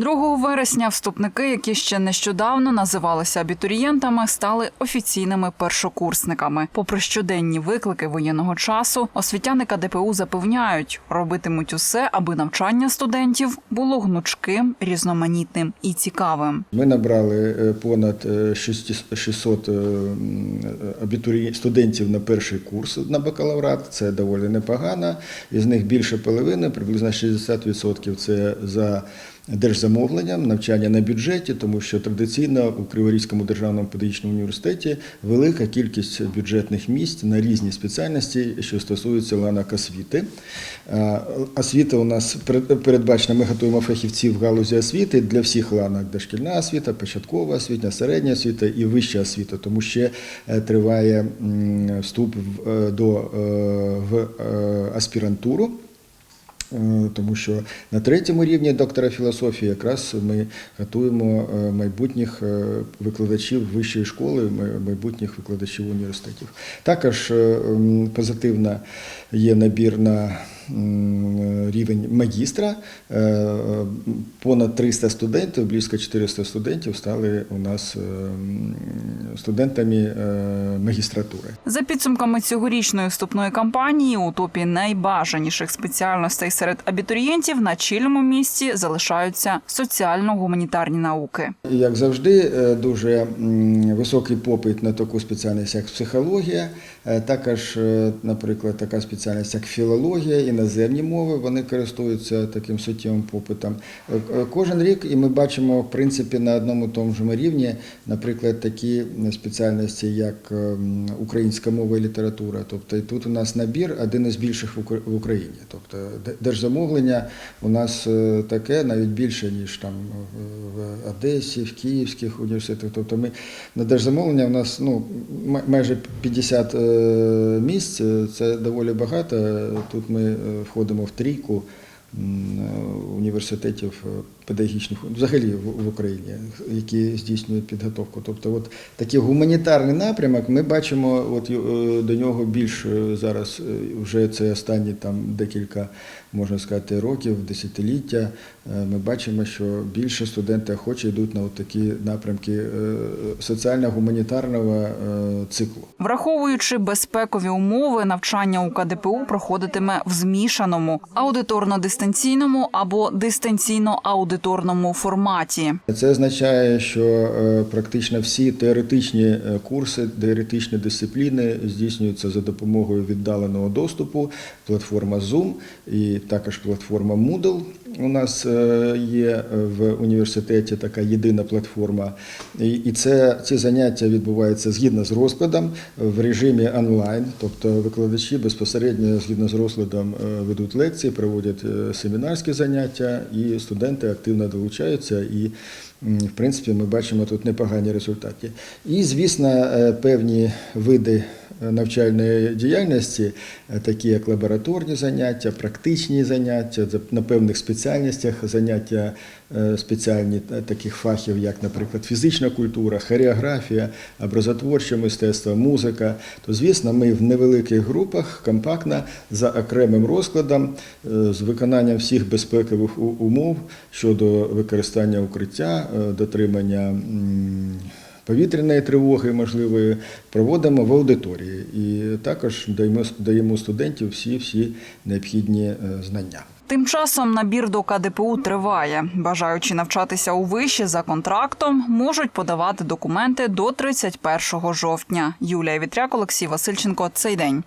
2 вересня вступники, які ще нещодавно називалися абітурієнтами, стали офіційними першокурсниками. Попри щоденні виклики воєнного часу, освітяни КДПУ запевняють, робитимуть усе, аби навчання студентів було гнучким, різноманітним і цікавим. Ми набрали е, понад е, 600 600 е, абітурі... студентів на перший курс на бакалаврат. Це доволі непогано. Із них більше половини, приблизно 60% це за держзамовленням, навчання на бюджеті, тому що традиційно у Криворізькому державному педагогічному університеті велика кількість бюджетних місць на різні спеціальності, що стосуються ланок освіти. Освіта у нас перед- передбачена, ми готуємо фахівців в галузі освіти для всіх ланок дошкільна освіта, початкова освіта, середня освіта і вища освіта, тому ще е, триває вступ е, до е, в аспірантуру. Е, Тому що на третьому рівні доктора філософії якраз ми готуємо е, майбутніх е, викладачів вищої школи, май- майбутніх викладачів університетів. Також позитивна є набір на рівень магістра. Е, Понад 300 студентів, близько 400 студентів стали у нас е, студентами е, магістратури. За підсумками цьогорічної вступної кампанії у топі найбажаніших спеціальностей серед абітурієнтів на чільному місці залишаються соціально-гуманітарні науки. Як завжди, дуже високий попит на таку спеціальність, як психологія, також, наприклад, така спеціальність, як філологія, іноземні мови, вони користуються таким суттєвим попитом. Е, е, Кожен рік, і ми бачимо, в принципі, на одному тому ж рівні, наприклад, такі спеціальності, як ем, українська мова і література. Тобто і тут у нас набір один із більших в Україні. Тобто держзамовлення у нас е, таке навіть більше, ніж там в- Одесі, в Київських університетах. Тобто ми на держзамовлення у нас ну, майже 50 е, місць, це доволі багато. Тут ми входимо в трійку е, університетів е, педагогічних взагалі в Україні, які здійснюють підготовку. Тобто, от такий гуманітарний напрямок ми бачимо, от е, до нього більш е, зараз е, вже це останні там декілька, можна сказати, років, десятиліття. е, Ми бачимо, що більше студенти охоче йдуть на от такі напрямки соціально-гуманітарного циклу. Враховуючи безпекові умови, навчання у КДПУ проходитиме в змішаному аудиторно-дистанційному або дистанційно-аудиторному форматі. Це означає, що е, практично всі теоретичні е, курси, теоретичні дисципліни здійснюються за допомогою віддаленого доступу. Платформа Zoom і також платформа Moodle. У нас е, є в університеті така єдина платформа. І- це ці заняття відбуваються згідно з розкладом в режимі онлайн, тобто викладачі безпосередньо згідно з розкладом е, ведуть лекції, проводять е, семінарські заняття, і студенти активно долучаються. І, в принципі, ми бачимо тут непогані результати. І, звісно, е, певні види е, навчальної діяльності, е, такі як лабораторні заняття, практичні заняття, на певних спеціальностях заняття е, спеціальні е, таких фахів, як, наприклад, фізична культура, хореографія, образотворче мистецтво, музика. То, звісно, ми в невеликих групах компактно за окремим розкладом з виконанням всіх безпекових умов щодо використання укриття, дотримання. Повітряної тривоги можливої проводимо в аудиторії і також даємо, даємо студентів всі всі необхідні е, знання. Тим часом набір до КДПУ триває. Бажаючи навчатися у виші за контрактом, можуть подавати документи до 31 жовтня. Юлія Вітряк, Олексій Васильченко. Цей день.